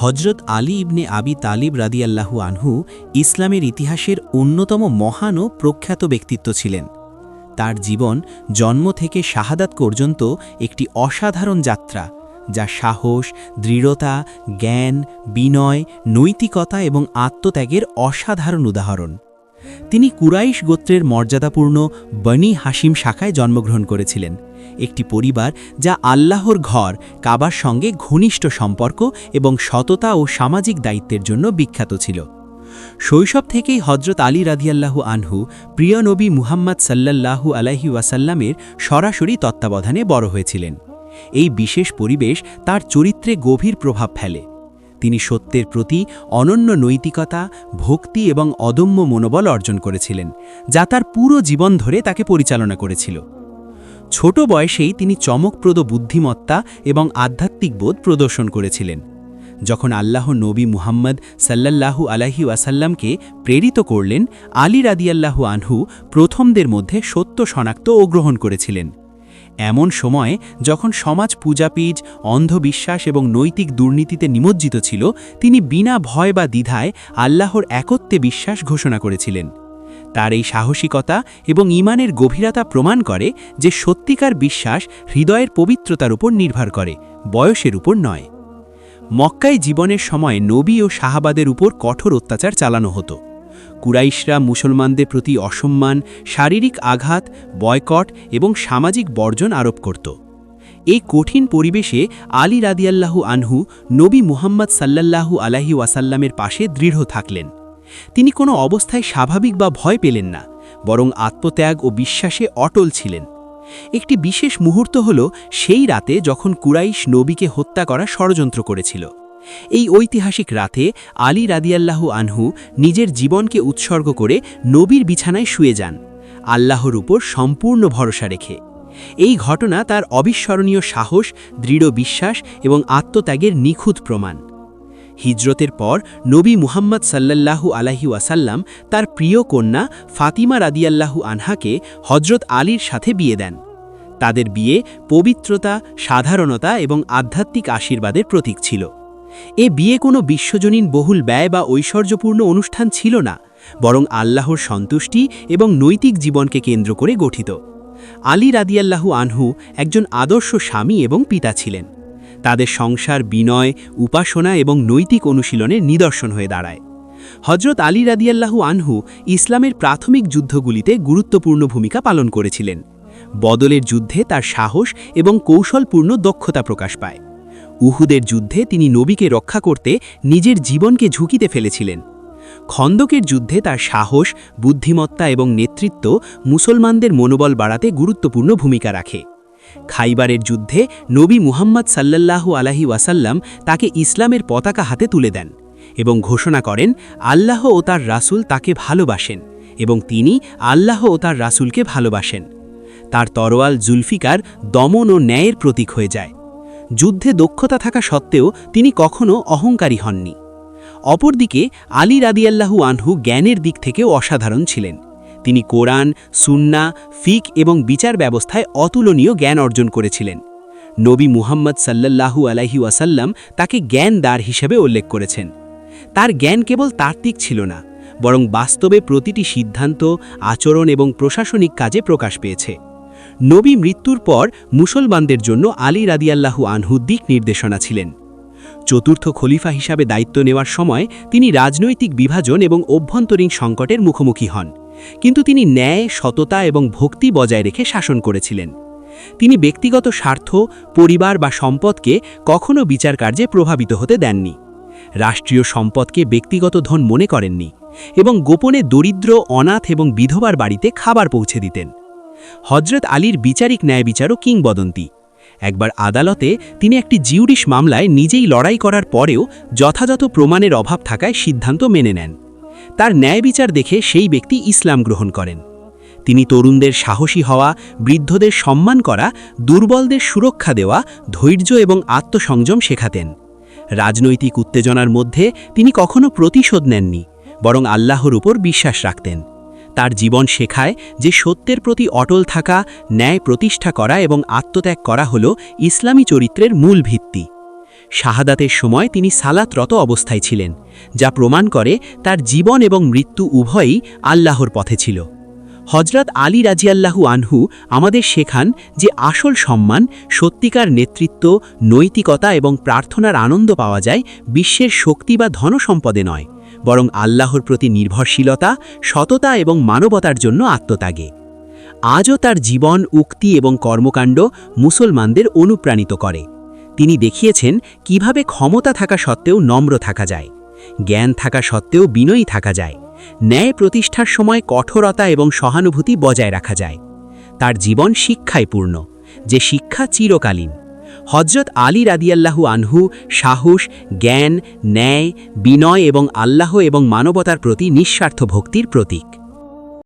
হজরত আলী ইবনে আবি তালিব রাদিয়াল্লাহু আনহু ইসলামের ইতিহাসের অন্যতম মহান ও প্রখ্যাত ব্যক্তিত্ব ছিলেন। তার জীবন জন্ম থেকে শাহাদাত পর্যন্ত একটি অসাধারণ যাত্রা, যা সাহস, দৃঢ়তা, জ্ঞান, বিনয়, নৈতিকতা এবং আত্মত্যাগের অসাধারণ উদাহরণ। তিনি কুরাইশ গোত্রের মর্যাদাপূর্ণ বনি হাসিম শাখায় জন্মগ্রহণ করেছিলেন। একটি পরিবার যা আল্লাহর ঘর, কাবার সঙ্গে ঘনিষ্ঠ সম্পর্ক এবং সততা ও সামাজিক দায়িত্বের জন্য বিখ্যাত ছিল। শৈশব থেকেই হজরত আলী রাদিয়াল্লাহু আনহু প্রিয় নবী মুহাম্মদ সাল্লাল্লাহু আলাইহি ওয়াসাল্লামের সরাসরি তত্ত্বাবধানে বড় হয়েছিলেন। এই বিশেষ পরিবেশ তার চরিত্রে গভীর প্রভাব ফেলে। তিনি সত্যের প্রতি অনন্য নৈতিকতা, ভক্তি এবং অদম্য মনোবল অর্জন করেছিলেন, যা তার পুরো জীবন ধরে তাকে পরিচালনা করেছিল। ছোট বয়সেই তিনি চমকপ্রদ বুদ্ধিমত্তা এবং আধ্যাত্মিক বোধ প্রদর্শন করেছিলেন। যখন আল্লাহ নবী মুহাম্মদ সাল্লাল্লাহু আলাহি ওয়াসাল্লামকে প্রেরিত করলেন, আলী রাদিয়াল্লাহু আনহু প্রথমদের মধ্যে সত্য শনাক্ত ও গ্রহণ করেছিলেন। এমন সময়ে যখন সমাজ পূজাপীজ অন্ধবিশ্বাস এবং নৈতিক দুর্নীতিতে নিমজ্জিত ছিল, তিনি বিনা ভয় বা দ্বিধায় আল্লাহর একত্বে বিশ্বাস ঘোষণা করেছিলেন। তার এই সাহসিকতা এবং ইমানের গভীরতা প্রমাণ করে যে সত্যিকার বিশ্বাস হৃদয়ের পবিত্রতার উপর নির্ভর করে, বয়সের উপর নয়। মক্কায় জীবনের সময় নবী ও শাহাবাদের উপর কঠোর অত্যাচার চালানো হতো। কুরাইশরা মুসলমানদের প্রতি অসম্মান, শারীরিক আঘাত, বয়কট এবং সামাজিক বর্জন আরোপ করত। এই কঠিন পরিবেশে আলী রাদিয়াল্লাহু আনহু নবী মুহাম্মদ সাল্লাল্লাহু আলাহি ওয়াসাল্লামের পাশে দৃঢ় থাকলেন। তিনি কোনো অবস্থায় স্বাভাবিক বা ভয় পেলেন না, বরং আত্মত্যাগ ও বিশ্বাসে অটল ছিলেন। একটি বিশেষ মুহূর্ত হল সেই রাতে যখন কুরাইশ নবীকে হত্যা করা ষড়যন্ত্র করেছিল। এই ঐতিহাসিক রাতে আলী রাদিয়াল্লাহু আনহু নিজের জীবনকে উৎসর্গ করে নবীর বিছানায় শুয়ে যান। আল্লাহর উপর সম্পূর্ণ ভরসা রেখে। এই ঘটনা তার অবিস্মরণীয় সাহস, দৃঢ় বিশ্বাস এবং আত্মত্যাগের নিখুঁত প্রমাণ। হিজরতের পর নবী মুহাম্মদ সাল্লাল্লাহু আলাহি ওয়াসাল্লাম তার প্রিয় কন্যা ফাতিমা রাদিয়াল্লাহু আনহাকে হজরত আলীর সাথে বিয়ে দেন। তাদের বিয়ে পবিত্রতা, সাধারণতা এবং আধ্যাত্মিক আশীর্বাদের প্রতীক ছিল। এ বিয়ে কোনো বিশ্বজনীন বহুল ব্যয় বা ঐশ্বর্যপূর্ণ অনুষ্ঠান ছিল না, বরং আল্লাহর সন্তুষ্টি এবং নৈতিক জীবনকে কেন্দ্র করে গঠিত। আলী রাদিয়াল্লাহু আনহু একজন আদর্শ স্বামী এবং পিতা ছিলেন। তাদের সংসার বিনয়, উপাসনা এবং নৈতিক অনুশীলনের নিদর্শন হয়ে দাঁড়ায়। হজরত আলী রাদিয়াল্লাহু আনহু ইসলামের প্রাথমিক যুদ্ধগুলিতে গুরুত্বপূর্ণ ভূমিকা পালন করেছিলেন। বদলের যুদ্ধে তার সাহস এবং কৌশলপূর্ণ দক্ষতা প্রকাশ পায়। উহুদের যুদ্ধে তিনি নবীকে রক্ষা করতে নিজের জীবনকে ঝুঁকিতে ফেলেছিলেন। খন্দকের যুদ্ধে তার সাহস, বুদ্ধিমত্তা এবং নেতৃত্ব মুসলমানদের মনোবল বাড়াতে গুরুত্বপূর্ণ ভূমিকা রাখে। খাইবারের যুদ্ধে নবী মুহাম্মদ সাল্লাল্লাহু আলাহি ওয়াসাল্লাম তাকে ইসলামের পতাকা হাতে তুলে দেন এবং ঘোষণা করেন, আল্লাহ ও তার রাসূল তাকে ভালোবাসেন এবং তিনি আল্লাহ ও তার রাসূলকে ভালোবাসেন। তার তরোয়াল জুলফিকার দমন ও ন্যায়ের প্রতীক হয়ে যায়। যুদ্ধে দক্ষতা থাকা সত্ত্বেও তিনি কখনও অহংকারী হননি। অপরদিকে আলী রাদিয়াল্লাহু আনহু জ্ঞানের দিক থেকেও অসাধারণ ছিলেন। তিনি কোরআন, সুন্না, ফিক এবং বিচার ব্যবস্থায় অতুলনীয় জ্ঞান অর্জন করেছিলেন। নবী মুহাম্মদ সাল্লাল্লাহু আলাইহি ওয়াসাল্লাম তাকে জ্ঞান দ্বার হিসেবে উল্লেখ করেছেন। তার জ্ঞান কেবল তাত্ত্বিক ছিল না, বরং বাস্তবে প্রতিটি সিদ্ধান্ত, আচরণ এবং প্রশাসনিক কাজে প্রকাশ পেয়েছে। নবী মৃত্যুর পর মুসলমানদের জন্য আলী রাদিয়াল্লাহু আনহু দিক নির্দেশনা ছিলেন। চতুর্থ খলিফা হিসাবে দায়িত্ব নেওয়ার সময় তিনি রাজনৈতিক বিভাজন এবং অভ্যন্তরীণ সংকটের মুখোমুখি হন, কিন্তু তিনি ন্যায়, সততা এবং ভক্তি বজায় রেখে শাসন করেছিলেন। তিনি ব্যক্তিগত স্বার্থ, পরিবার বা সম্পদকে কখনও বিচার কার্যে প্রভাবিত হতে দেননি। রাষ্ট্রীয় সম্পদকে ব্যক্তিগত ধন মনে করেননি এবং গোপনে দরিদ্র, অনাথ এবং বিধবার বাড়িতে খাবার পৌঁছে দিতেন। হজরত আলীর বিচারিক ন্যায় বিচারও কিংবদন্তি। একবার আদালতে তিনি একটি জিউরিশ মামলায় নিজেই লড়াই করার পরেও যথাযথ প্রমাণের অভাব থাকায় সিদ্ধান্ত মেনে নেন। তার ন্যায় বিচার দেখে সেই ব্যক্তি ইসলাম গ্রহণ করেন। তিনি তরুণদের সাহসী হওয়া, বৃদ্ধদের সম্মান করা, দুর্বলদের সুরক্ষা দেওয়া, ধৈর্য এবং আত্মসংযম শেখাতেন। রাজনৈতিক উত্তেজনার মধ্যে তিনি কখনো প্রতিশোধ নেননি, বরং আল্লাহর উপর বিশ্বাস রাখতেন। তার জীবন শেখায় যে সত্যের প্রতি অটল থাকা, ন্যায় প্রতিষ্ঠা করা এবং আত্মত্যাগ করা হল ইসলামী চরিত্রের মূল ভিত্তি। শাহাদাতের সময় তিনি সালাতরত অবস্থায় ছিলেন, যা প্রমাণ করে তার জীবন এবং মৃত্যু উভয়ই আল্লাহর পথে ছিল। হজরত আলী রাজিয়াল্লাহু আনহু আমাদের শেখান যে আসল সম্মান, সত্যিকার নেতৃত্ব, নৈতিকতা এবং প্রার্থনার আনন্দ পাওয়া যায় বিশ্বের শক্তি বা ধনসম্পদে নয়। বরং আল্লাহর প্রতি নির্ভরশীলতা, সততা এবং মানবতার জন্য আত্মত্যাগে। আজও তার জীবন, উক্তি এবং কর্মকাণ্ড মুসলমানদের অনুপ্রাণিত করে। তিনি দেখিয়েছেন কীভাবে ক্ষমতা থাকা সত্ত্বেও নম্র থাকা যায়, জ্ঞান থাকা সত্ত্বেও বিনয়ী থাকা যায়, ন্যায় প্রতিষ্ঠার সময় কঠোরতা এবং সহানুভূতি বজায় রাখা যায়। তার জীবন শিক্ষায় পূর্ণ, যে শিক্ষা চিরকালীন। হজরত আলী রাদিয়াল্লাহু আনহু সাহস, জ্ঞান, ন্যায়, বিনয় এবং আল্লাহ এবং মানবতার প্রতি নিঃস্বার্থ ভক্তির প্রতীক।